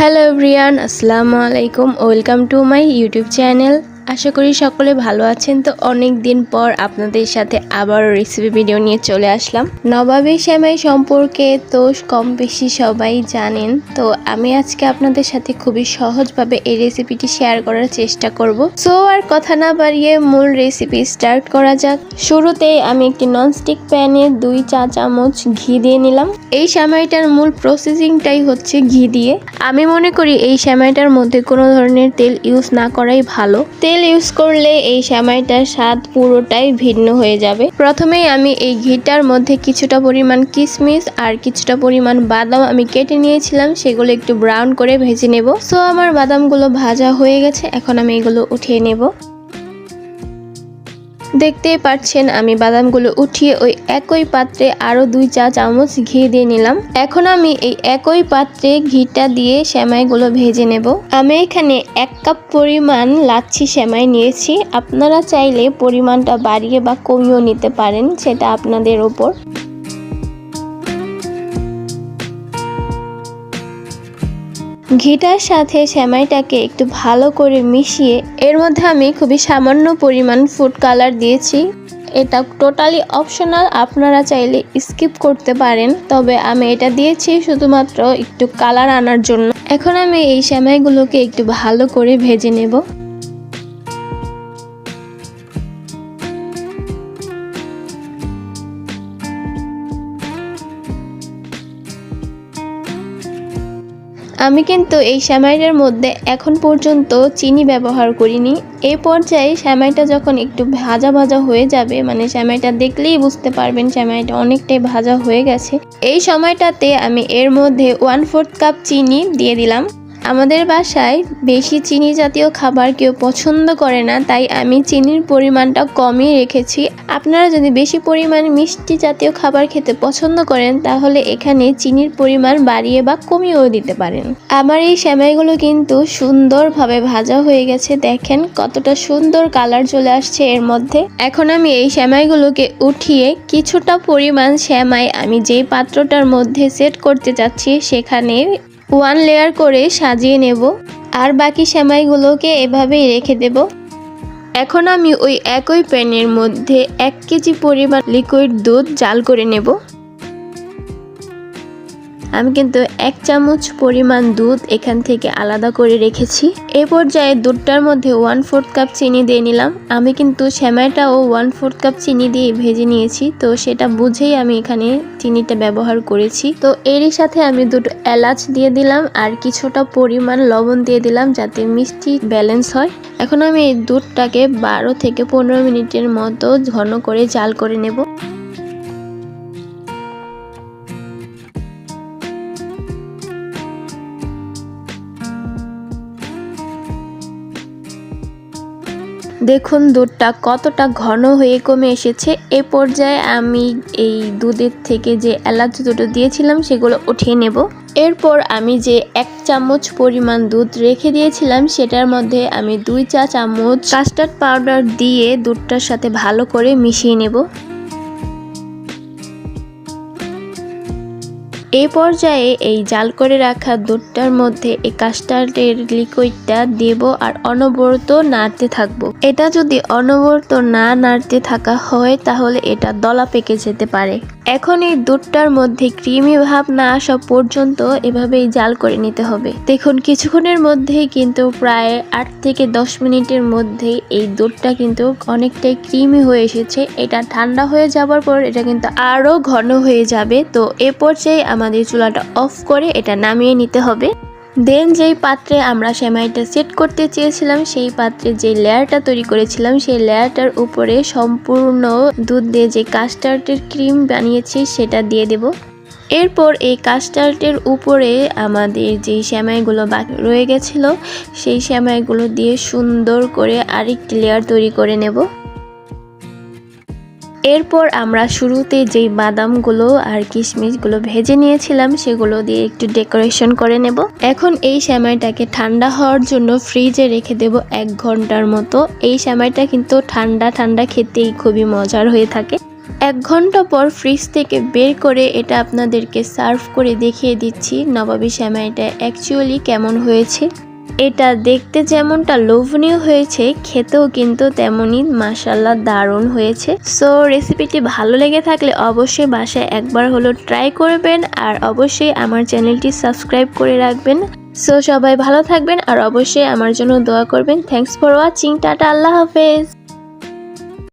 Hello everyone আসসালামু আলাইকুম welcome to my YouTube channel আশা করি সকলে ভালো আছেন। তো অনেক দিন পর আপনাদের সাথে আবার রেসিপি ভিডিও নিয়ে চলে আসলাম। নবাবী শ্যামাই সম্পর্কে তো কম বেশি সবাই জানেন। তো আমি আজকে আপনাদের সাথে খুবই সহজভাবে এই রেসিপিটি শেয়ার করার চেষ্টা করব। সো আর কথা না বাড়িয়ে মূল রেসিপি স্টার্ট করা যাক। শুরুতেই আমি একটি ননস্টিক প্যানে দুই চা চামচ ঘি দিয়ে নিলাম। এই শ্যামাইটার মূল প্রসেসিংটাই হচ্ছে ঘি দিয়ে। আমি মনে করি এই শ্যামাইটার মধ্যে কোনো ধরনের তেল ইউজ না করাই ভালো। ইউজ করলে এই সেমাইটার স্বাদ পুরোটাই ভিন্ন হয়ে যাবে। প্রথমেই আমি এই ঘিটার মধ্যে কিছুটা পরিমাণ কিশমিশ আর কিছুটা পরিমাণ বাদাম আমি কেটে নিয়েছিলাম, সেগুলো একটু ব্রাউন করে ভেজে নেব। সো আমার বাদামগুলো ভাজা হয়ে গেছে, এখন আমি এগুলো উঠিয়ে নেব। দেখতেই পাচ্ছেন আমি বাদামগুলো উঠিয়ে ওই একই পাত্রে আরও দুই চা চামচ ঘি দিয়ে নিলাম। এখন আমি এই একই পাত্রে ঘিটা দিয়ে সেমাইগুলো ভেজে নেব। আমি এখানে এক কাপ পরিমাণ লাচ্ছি সেমাই নিয়েছি। আপনারা চাইলে পরিমাণটা বাড়িয়ে বা কমিয়েও নিতে পারেন, সেটা আপনাদের ওপর। ঘিটার সাথে সেমাইটাকে একটু ভালো করে মিশিয়ে, এর মধ্যে আমি খুবই সামান্য পরিমাণ ফুড কালার দিয়েছি। এটা টোটালি অপশনাল আপনারা চাইলে স্কিপ করতে পারেন, তবে আমি এটা দিয়েছি শুধুমাত্র একটু কালার আনার জন্য। এখন আমি এই সেমাইগুলোকে একটু ভালো করে ভেজে নেব। আমি কিন্তু এই শ্যামাইটার মধ্যে এখন পর্যন্ত চিনি ব্যবহার করিনি। এই পর্যায়ে শ্যামাইটা যখন একটু ভাজা ভাজা হয়ে যাবে মানে শ্যামাইটা দেখলেই বুঝতে পারবেন শ্যামাইটা অনেকটাই ভাজা হয়ে গেছে। এই সময়টাতে আমি এর মধ্যে ওয়ান ফোর্থ কাপ চিনি দিয়ে দিলাম। আমাদের বাসায় বেশি চিনি জাতীয় খাবার কেউ পছন্দ করে না, তাই আমি চিনির পরিমাণটা কমই রেখেছি। আপনারা যদি বেশি পরিমাণ মিষ্টি জাতীয় খাবার খেতে পছন্দ করেন, তাহলে এখানে চিনির পরিমাণ বাড়িয়ে বা কমিয়েও দিতে পারেন। আমার এই সেমাইগুলো কিন্তু সুন্দরভাবে ভাজা হয়ে গেছে। দেখেন কতটা সুন্দর কালার চলে আসছে এর মধ্যে। এখন আমি এই সেমাইগুলোকে উঠিয়ে কিছুটা পরিমাণ সেমাই আমি যেই পাত্রটার মধ্যে সেট করতে যাচ্ছি সেখানে ওয়ান লেয়ার করে সাজিয়ে নেব, আর বাকি সেমাইগুলোকে এভাবেই রেখে দেব। এখন আমি ওই একই প্যানের মধ্যে এক কেজি পরিমাণ লিকুইড দুধ জাল করে নেব। আমি কিন্তু এক চামচ পরিমাণ দুধ এখান থেকে আলাদা করে রেখেছি। এ পর্যায়ে দুধটার মধ্যে ওয়ান ফোর্থ কাপ চিনি দিয়ে নিলাম। আমি কিন্তু সেমাইটাও ওয়ান ফোর্থ কাপ চিনি দিয়ে ভেজে নিয়েছি, তো সেটা বুঝেই আমি এখানে চিনিটা ব্যবহার করেছি। তো এরই সাথে আমি দুটো এলাচ দিয়ে দিলাম আর কিছুটা পরিমাণ লবণ দিয়ে দিলাম যাতে মিষ্টি ব্যালেন্স হয়। এখন আমি এই দুধটাকে বারো থেকে পনেরো মিনিটের মতো ঘন করে জাল করে নেব। দেখুন দুধটা কতটা ঘন হয়ে কমে এসেছে। এ পর্যায়ে আমি এই দুধের থেকে যে এলাচ দুটো দিয়েছিলাম, সেগুলো উঠিয়ে নেব। এরপর আমি যে এক চামচ পরিমাণ দুধ রেখে দিয়েছিলাম, সেটার মধ্যে আমি দুই চা চামচ কাস্টার্ড পাউডার দিয়ে দুধটার সাথে ভালো করে মিশিয়ে নেব। এই পর্যায়ে এই জাল করে রাখা দুধটার মধ্যে এই কাস্টার্ডের লিকুইডটা দেব আর অনবরত নাড়তে থাকব। এটা যদি অনবরত না নাড়তে থাকা হয়, তাহলে এটা দলা পেকে যেতে পারে। এখন এই দুধটার মধ্যে ক্রিমি ভাব না আসা পর্যন্ত এভাবেই জাল করে নিতে হবে। দেখুন, কিছুক্ষণের মধ্যেই কিন্তু প্রায় আট থেকে দশ মিনিটের মধ্যেই এই দুধটা কিন্তু অনেকটাই ক্রিমি হয়ে এসেছে। এটা ঠান্ডা হয়ে যাওয়ার পর এটা কিন্তু আরও ঘন হয়ে যাবে। তো এ পর্যায়ে আমাদের চুলাটা অফ করে এটা নামিয়ে নিতে হবে। দেন যেই পাত্রে আমরা সেমাইটা সেট করতে চেয়েছিলাম, সেই পাত্রে যে লেয়ারটা তৈরি করেছিলাম, সেই লেয়ারটার উপরে সম্পূর্ণ দুধ দিয়ে যে কাস্টার্ডের ক্রিম বানিয়েছি, সেটা দিয়ে দেব। এরপর এই কাস্টার্ডের উপরে আমাদের যে শ্যামাইগুলো বাকি রয়ে গেছিল, সেই শ্যামাইগুলো দিয়ে সুন্দর করে আরেকটি লেয়ার তৈরি করে নেব। এরপর আমরা শুরুতে যেই বাদামগুলো আর কিশমিশগুলো ভেজে নিয়েছিলাম, সেগুলো দিয়ে একটু ডেকোরেশন করে নেব। এখন এই সেমাইটাকে ঠান্ডা হওয়ার জন্য ফ্রিজে রেখে দেব এক ঘণ্টার মতো। এই সেমাইটা কিন্তু ঠান্ডা ঠান্ডা খেতেই খুবই মজার হয়ে থাকে। এক ঘণ্টা পর ফ্রিজ থেকে বের করে এটা আপনাদেরকে সার্ভ করে দেখিয়ে দিচ্ছি নবাবী শ্যামাইটা অ্যাকচুয়ালি কেমন হয়েছে। এটা দেখতে যেমনটা লোভনীয় হয়েছে, খেতেও কিন্তু তেমনই মাসাল্লা দারুণ হয়েছে। সো রেসিপিটি ভালো লেগে থাকলে অবশ্যই বাসায় একবার হলো ট্রাই করবেন আর অবশ্যই আমার চ্যানেলটি সাবস্ক্রাইব করে রাখবেন। সো সবাই ভালো থাকবেন আর অবশ্যই আমার জন্য দোয়া করবেন। থ্যাংকস ফর ওয়াচিং টাটা, আল্লাহ হাফেজ।